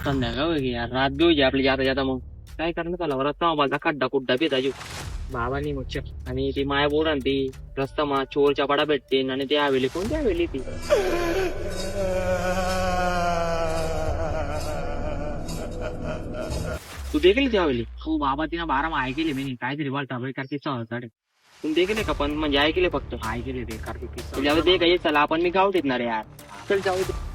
संध्याकाळ की यार रात बी होती आपली जाता जाता मग काय करणार त्याला रस्ता माझा खड्डा कुड्डा बी ताजू बाबानी मग आणि ती माया बोर ती रस्ता मा चोरच्या पाडा भेटते आणि ती हवेली कोणती आवेली ती तू देखील ती हवेली हो बाबा तिनं बारा ऐकली ऐकले मी काहीतरी बोलता बेकार कारण सहज रे तुम्ही देखले का पण म्हणजे ऐकले फक्त ऐकले बेकार कारण ते चला आपण मी गाव रे यार चल जाऊ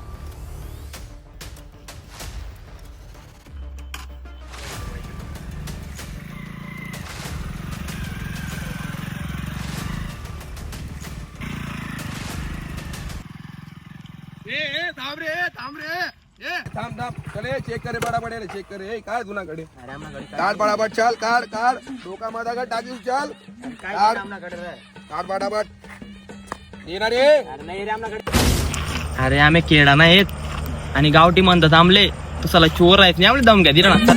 रे थांब रे. ए. थांब थांब. चले चेक करे बडाबड रे चेक करे ए काय काढ बडाबड चल काढ काढ. डोका माझा टाकीस चल. काढ. काढ बडाबड येणार रे. अरे आम्ही केडा नाहीत. आणि गावठी म्हणतात आमले. तू साला चोर आहेत नाही आपले दम घ्या दिला ना.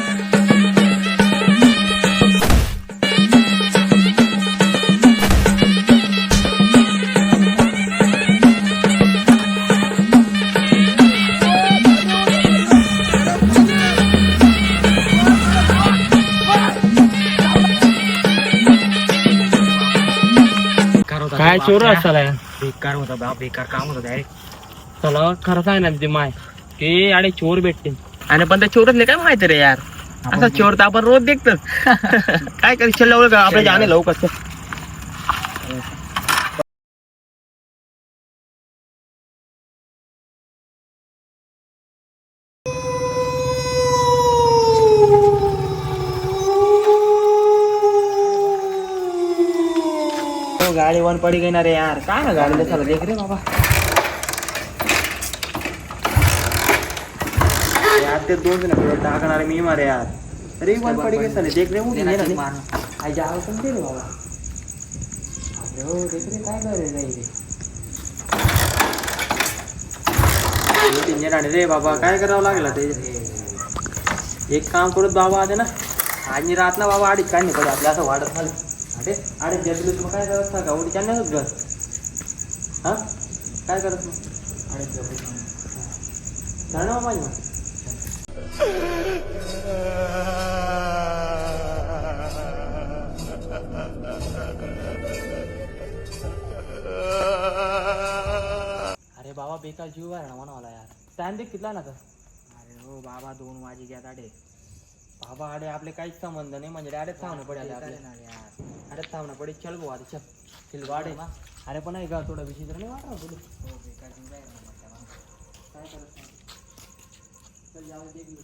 काय चोर असला बेकार होता बा बेकार काम होतं डायरेक्ट चला खरं सांग ना ते माय. ते अरे चोर भेटते आणि पण त्या चोरच काय माहिती रे यार? असा चोर तर आपण रोज देखतो. काय कर का आपल्या जाणे लवकर गाडी वन पडी गई ना रे यार. काय ना गाडीला चला देख रे बाबा. यार ते दोन जण आपल्याला टाकणार मी मारे यार. अरे वन पडी गई साले देख रे मुली ना. रे आई जाव पण दे रे बाबा. अरे हो देख रे काय करे रे रे तीन जण रे बाबा. काय करावं लागलं ते एक काम करत बाबा आले ना. आणि रात ना बाबा अडीच काय नाही पडे आपल्या असं वाढत झालं अरे अरे जगलो मग काय करत का उडी चालण्याच घर? हा? काय करत मग अरे जाणं माझी अरे बाबा बेकार जीव आहे ना म्हणावला यार. स्टँड देख कितला ना तर अरे हो बाबा दोन वाजे घ्या अडे बाबा अडे आपले काहीच संबंध नाही. म्हणजे डायरेक्ट थांबणं पडेल आपले. अरे थांबणं पडेल चल भाऊ आता चल चल गाडे. अरे पण ऐका थोडं विचित्र नाही वाटत तुला? काय करत नाही. चल जाऊ दे की.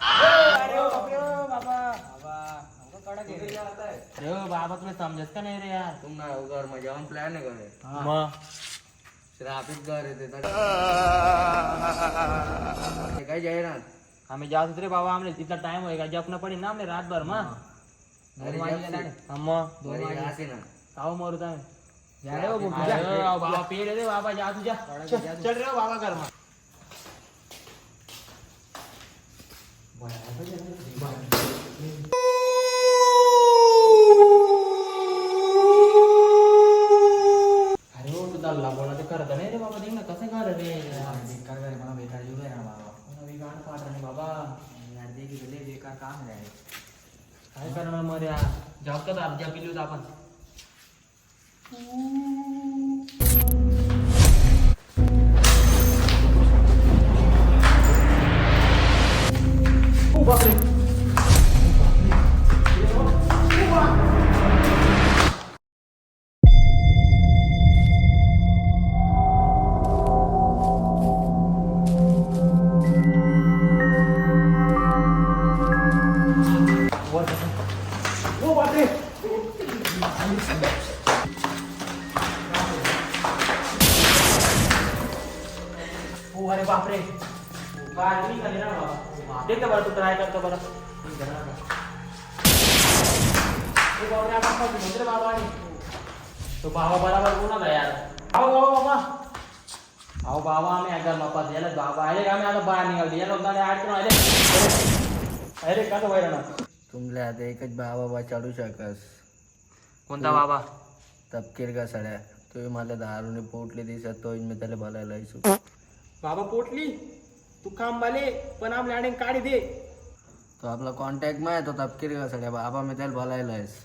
अरे ओ बापरे ओ बाबा बाबा अरे ओ बाबा तुला समजत का नाही रे यार? तुम्हाला घर म्हणजे ऑन प्लॅन आहे करे मग श्रापित घर आहे काय जाहिरात? आम्ही जात होतो रे बाबा आमले तिथला टाइम का जपना पडी ना मग अरे जपसी. मग दोन वाजे असे ना काव मरू तुम्ही अरे ओ बाबा पे रे बाबा जा तुझ्या चल रे ओ बाबा कर मग अरे हो तू दल्ला बोला ते करत नाही रे बाबा देख ना कसं कर रे बेकार करे मला बेकार जीव आहे ना बाबा मला बिगाड पाठ रे बाबा यार दे की लय बेकार काम आहे काय करणार मग रे? जॉब का आप जॉब आपण. बापरे. अरे बापरे. काय मी खाली ना बाबा. ना बरं तू ट्राय करतो बरं. बाबा आणि. तो बाबा बराबर कोणाला यार. आओ बाबा बाबा अहो बाबा आम्ही याला बाबा अरे आम्ही आता बाहेर निघालो. अरे अरे कसं व्हायला ना तुमल्या आता एकच बाबा चालू शकस. कोणता बाबा तपकीर का सड्या? तो मला दारूने पोटली दिसत तो मी त्याला बोलायला येसू बाबा पोटली तू काम बाले पण आपल्या आडे काढी दे. तो आपला कॉन्टॅक्ट माहीत होता तपकिरी का सगळ्या बाबा मी त्याला बोलायला आहेस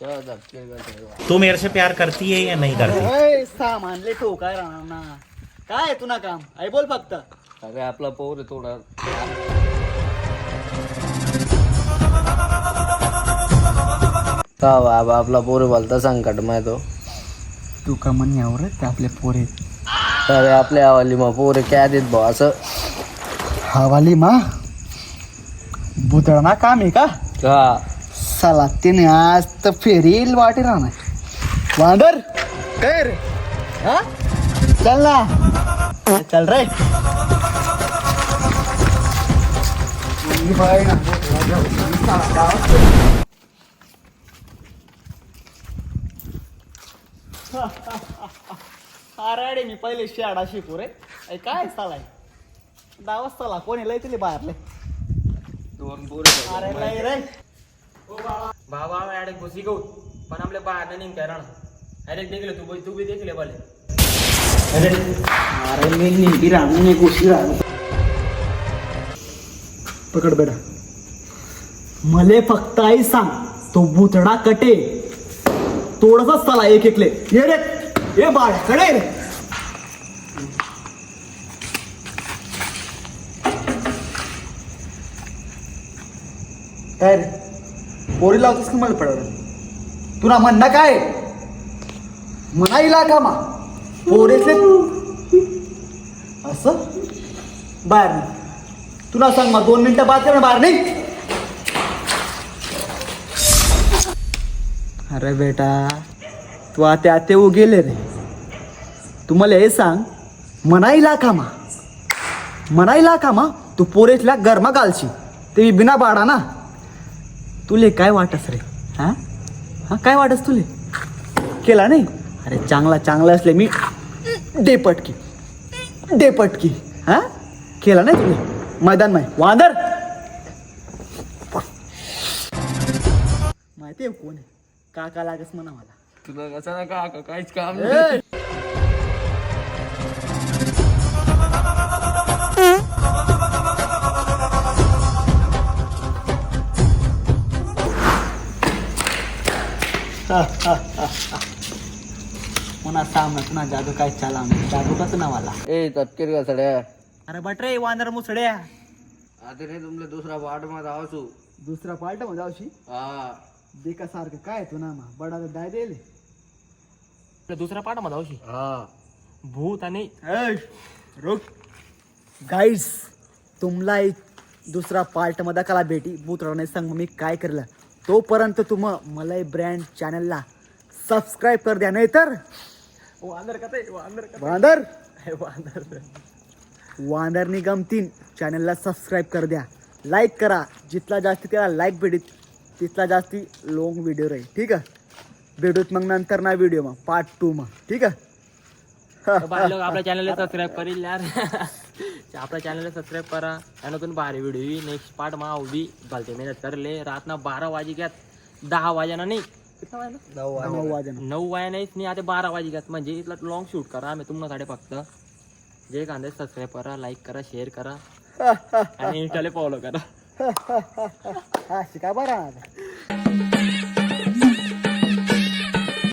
चल तपकिरी सगळ्या तू मेरे से प्यार करती है या नहीं करती? सामान ले ठोकाय राहणार ना काय आहे तुला काम? आई बोल फक्त. अरे आपला पोर आहे थोडा. का बाबा आपला पोर बोलता संकट माहीत हो. तू का म्हणण्यावर ते आपले पोरे अरे आपल्या आवाली मग पोर काय देत भाऊ असं. हवाली मा? बुतळना काम आहे का? का साला तिने आज तर फेरील वाटे राहणार. वांदर काय रे. हा? चल ना. चल रे. अरे मी पहिले शाळा शिकू रे. अय, काय चालाय? दावच चला कोणी लय तुले बाहेरले. दोन पोर अरे लय रे. बाबा. आम्ही आडे घुसी गऊ पण आपल्या बाहेर निम काय राहणार? अरे देखले तू बी- तू बी देखले बाले अरे. मी निंदी राहणार मी गोष्टी राहणार पकड बेटा. मले फक्त आई सांग तो बुतडा कटे. तोडसाच चला एक एकले ये रे. ये बाळकडे रे. काय रे? पोरी लावतोस की मला पडवलं तुला म्हणणं काय? म्हणाईला का मा पोरेसले असं? बाहेर तुला सांग मग दोन मिनिटं बाद कर बाहेर नाही अरे बेटा तू आता आते गेले रे. तू मला हे सांग मनाईला कामा? मनाईला कामा? तू पोरेसला गरमा घालशी ते बिना बाडा ना. तुले काय वाटस रे? हा? हा काय वाटस तुले? केला नाही? अरे चांगला चांगला असले मी डेपटकी डेपटकी हा? केला नाही तुले? मैदान माय वांदर! काका लागस म्हणा मला. तुला कसं ना का काहीच काम नाही. म्हणा सांग ना तुला जादू काय चाला जादू कसं ना मला ए तपकिरी का सगळ्या अरे बट रे वांदर मुसड्या. आता नाही तुमले दुसरा वाटमध्ये आवसू दुसरा पार्टमध्ये जाऊशी हा. बेका सारखं काय तू ना मा? बडा दाय देले. दुसरा पाठमध्ये हौशी. हा. भूत आणि गाईड्स तुमला एक दुसरा पार्टमध्ये कला भेटी. बुतराने सांग मी काय करलं. तोपर्यंत तुम मला ब्रँड चॅनलला सबस्क्राईब कर द्या नाही तर वांदर का ते? वांदर? वांदर वांदर वांदर निगम तीन चॅनलला सबस्क्राईब कर द्या. लाईक करा. जितला जास्ती त्याला लाईक भेटीत तिथला जास्ती लॉंग व्हिडिओ राहील. ठीक आहे? भेटूत मग नंतर ना व्हिडिओ मग पार्ट टू मग. ठीक आहे? आपल्या चॅनलला सबस्क्राईब करील यार. आपल्या चॅनलला सबस्क्राईब करा. त्यानंतून भारी व्हिडिओ येईल. नेक्स्ट पार्ट मा उभी. घालते मेहनत करले. रातना बारा वाजे घ्यात. दहा वाजाना नाही. वाजना नऊ वाजन नऊ नाहीच नाही आता बारा वाजे घ्यात. म्हणजे इथला लॉंग शूट करा. आम्ही तुम्हाला फक्त जे कांदे सबस्क्राईब करा लाईक करा शेअर करा. आणि इंस्टाला फॉलो करा. हा शिका बरा